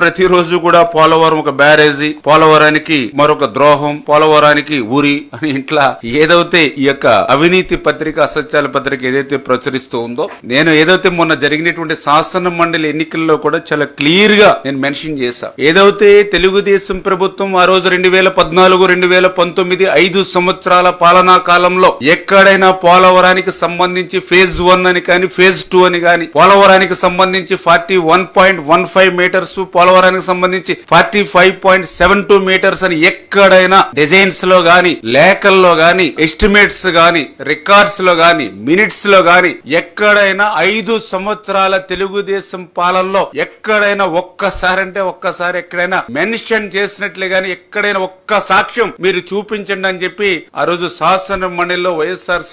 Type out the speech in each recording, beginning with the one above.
ప్రతిరోజు కూడా పోలవరం ఒక బ్యారేజీ పోలవరానికి మరొక ద్రోహం పోలవరానికి ఊరి అని ఇంట్లో ఏదైతే ఈ యొక్క అవినీతి పత్రిక అసత్యాల పత్రిక ఏదైతే ప్రచురిస్తూ ఉందో నేను ఏదైతే మొన్న జరిగినటువంటి శాసన మండలి ఎన్నికల్లో కూడా చాలా క్లియర్గా నేను మెన్షన్ చేశా. ఏదైతే తెలుగుదేశం ప్రభుత్వం ఆ రోజు రెండు వేల పద్నాలుగు రెండు వేల పంతొమ్మిది ఐదు సంవత్సరాల పాలనా కాలంలో ఎక్కడైనా పోలవరానికి సంబంధించి ఫేజ్ వన్ అని కానీ ఫేజ్ టూ అని కానీ పోలవరానికి సంబంధించి forty one point one five metres పోలవరానికి సంబంధించి forty five point seven two metres అని ఎక్కడైనా డిజైన్స్లో గాని లేఖల్లో గాని ఎస్టిమేట్స్ గాని రికార్డ్స్లో గాని మినిట్స్లో గాని ఎక్కడైనా ఐదు సంవత్సరాల తెలుగుదేశం పాలనలో ఎక్కడైనా ఒక్కసారి అంటే ఒక్కసారి ఎక్కడైనా మెన్షన్ చేసినట్లే గాని ఎక్కడైనా ఒక్క సాక్ష్యం మీరు చూపించండి అని చెప్పి ఆ రోజు శాసన మండలిలో వైఎస్ఆర్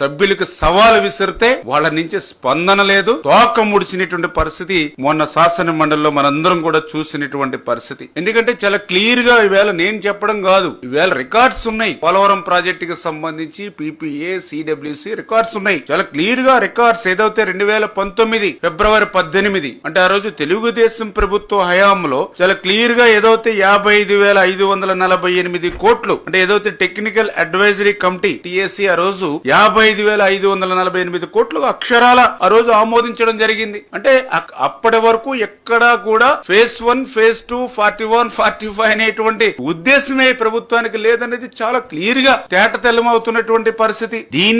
సభ్యులకు సవాలు విసిరితే వాళ్ళ నుంచి స్పందన లేదు. తోక ముడిచినటువంటి పరిస్థితి మొన్న శాసన మండలిలో మనందరం కూడా చూసినటువంటి పరిస్థితి. ఎందుకంటే చాలా క్లియర్గా ఈవేళ నేను చెప్పడం కాదు. ఈవేళ రికార్డ్స్ ఉన్నాయి. పోలవరం ప్రాజెక్ట్కి సంబంధించి పీపీఏ సిడబ్ల్యూసి రికార్డ్స్ ఉన్నాయి. చాలా క్లియర్గా రికార్డ్స్ ఏదైతే రెండు వేల పంతొమ్మిది ఫిబ్రవరి పద్దెనిమిది అంటే ఆ రోజు తెలుగుదేశం ప్రభుత్వ హయాంలో చాలా క్లియర్గా ఏదైతే యాభై ఐదు వేల ఐదు వందల నలభై ఎనిమిది కోట్లు అంటే ఏదైతే టెక్నికల్ అడ్వైజరీ కమిటీ టిఎస్సి ఆ రోజు యాభై ఐదు వేల ఐదు వందల నలభై ఎనిమిది కోట్లు అక్షరాల ఆ రోజు ఆమోదించడం జరిగింది. అంటే అప్పటి వరకు ఎక్కడా కూడా phase one phase two forty one forty five అనేటువంటి ఉద్దేశమే ప్రభుత్వానికి లేదనేది చాలా క్లియర్గా తేట తెల్లమవుతున్నటువంటి పరిస్థితి. దీన్ని